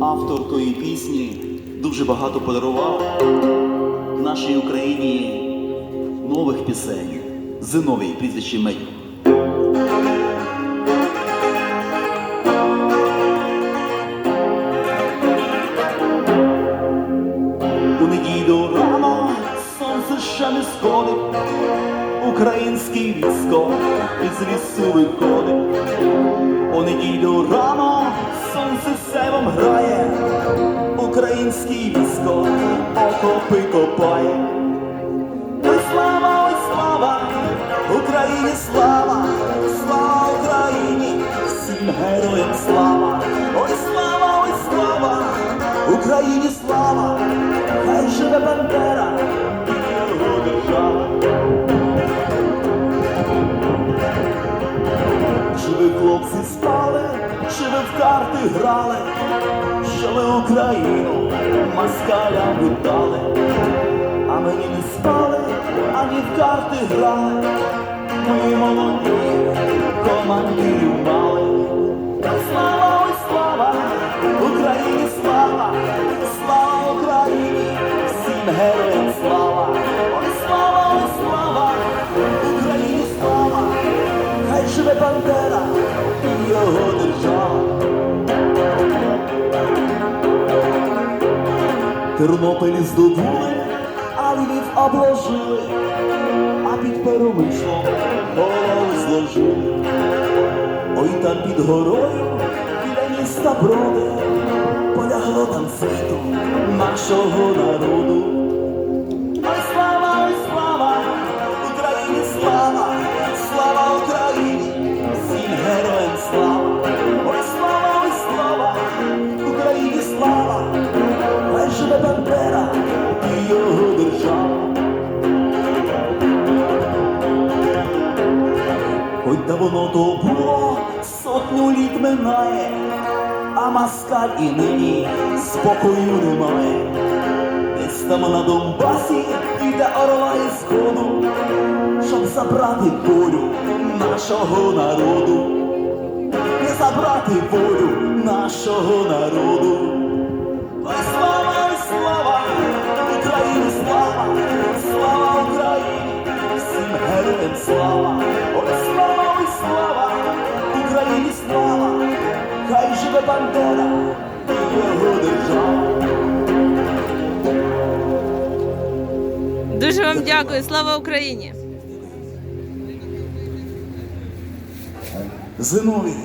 автор тої пісні дуже багато подарував нашій Україні нових пісень. Зиновій прізвище Медю. У неділю рано сонце ще не сходить, український військо із лісу виходить. У неділю рано сонце севом грає, український військо окопи копає. Ой, слава, ой, слава, Україні слава, слава Україні, всім героям слава, ой, слава, ой, слава, Україні слава, що Україну. Москалям віддали, а мені не спали, ані в карти грали, ми молоді командирів мали. Та слава, ой, слава, Україні слава, слава Україні, всім героям слава, ой, слава, ой, слава, Україні слава, хай живе Бандера і його держава. Тернопіль здобули, а Львів обложили, а під перемишлом голову зложили. Ой там під горою біля міста броди полягло там світу нашого народу. Сотню літ минає, а москаль і нині спокою немає. Десь там на Донбасі іде орла і сходу, щоб забрати волю нашого народу, не забрати волю нашого народу. Ой, слава, ой, слава, Україні слава Дуже вам дякую. Слава Україні! Зиновій,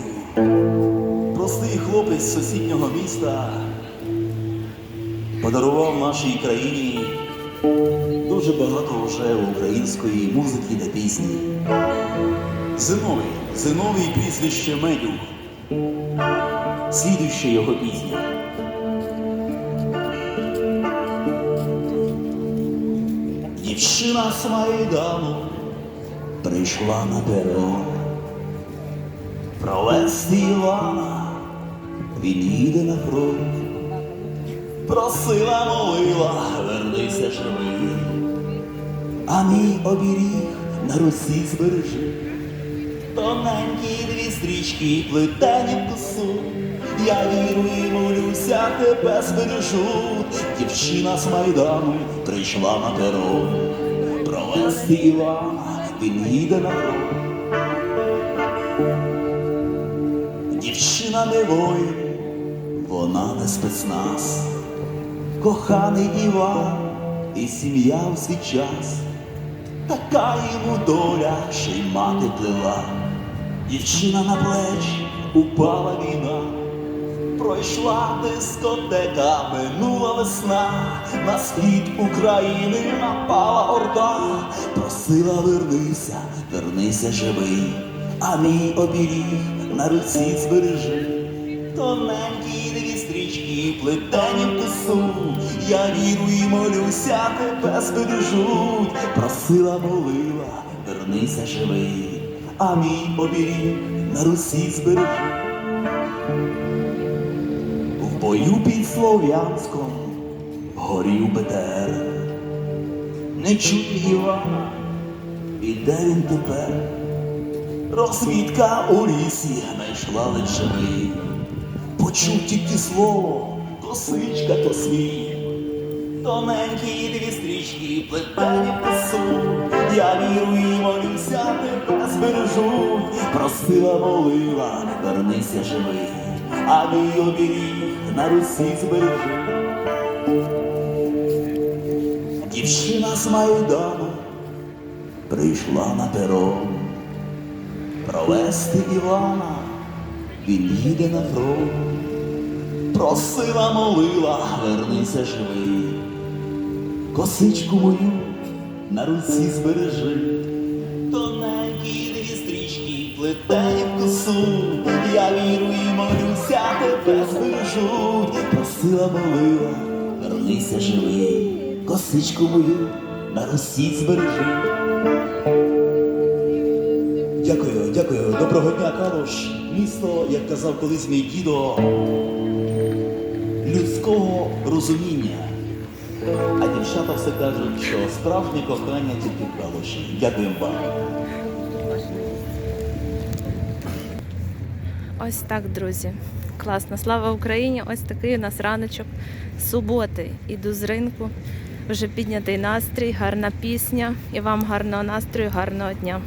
простий хлопець з сусіднього міста, подарував нашій країні дуже багато вже української музики та пісні. Зиновій, Зиновій прізвище Медюх. Слідуюча його пісня. Дівчина з Майдану прийшла на перон провести Івана, він їде на фронт. Просила, молила, вернися живий, а мій оберіг на Русі збережи. Тоненькі дві стрічки плетені в косу, я вірую і молюся, тебе збережуть. Дівчина з Майдану прийшла на перон. Провести Івана, він їде на фронт. Дівчина не воїн, вона не спецназ, коханий Іван і сім'я у свій час, така йому доля, що й мати плела. Дівчина на плечі упала війна, пройшла дискотека, минула весна, на схід України напала орда, просила вернися, вернися живий, а мій оберіг на руці збережи. Тоненькі дві стрічки плетені в косу, я вірю і молюся, тебе збережуть. Просила, молила, вернися живий, а мій оберіг на Русі збережи. Бою під Слов'янськом горів БТР. Не чуть Івана, і де він тепер? Розвідка у лісі знайшла лише ми. Почув тільки слово косичка то свій. Тоненькі дві стрічки плетені в я вірую і молюся, тебе збережу. Просила, молила, вернися живий, а мій оберіг на Русі збережи. Дівчина з Майдану прийшла на перон провести Івана, він їде на фронт. Просила, молила, вернися живий, косичку мою на руці збережи, тоненькі дві стрічки плетені косу, я вірю і молюся, тебе збережу. Просила, молила, вернися живий, косичку мою на руці збережи. Дякую, дякую. Доброго дня, Калуш. Місто, як казав колись мій дідо, людського розуміння. А дівчата все кажуть, що справжнє кохання тільки в Калуші. Дякую вам. Ось так, друзі. Класно. Слава Україні! Ось такий у нас раночок суботи. Іду з ринку. Вже піднятий настрій, гарна пісня. І вам гарного настрою, гарного дня.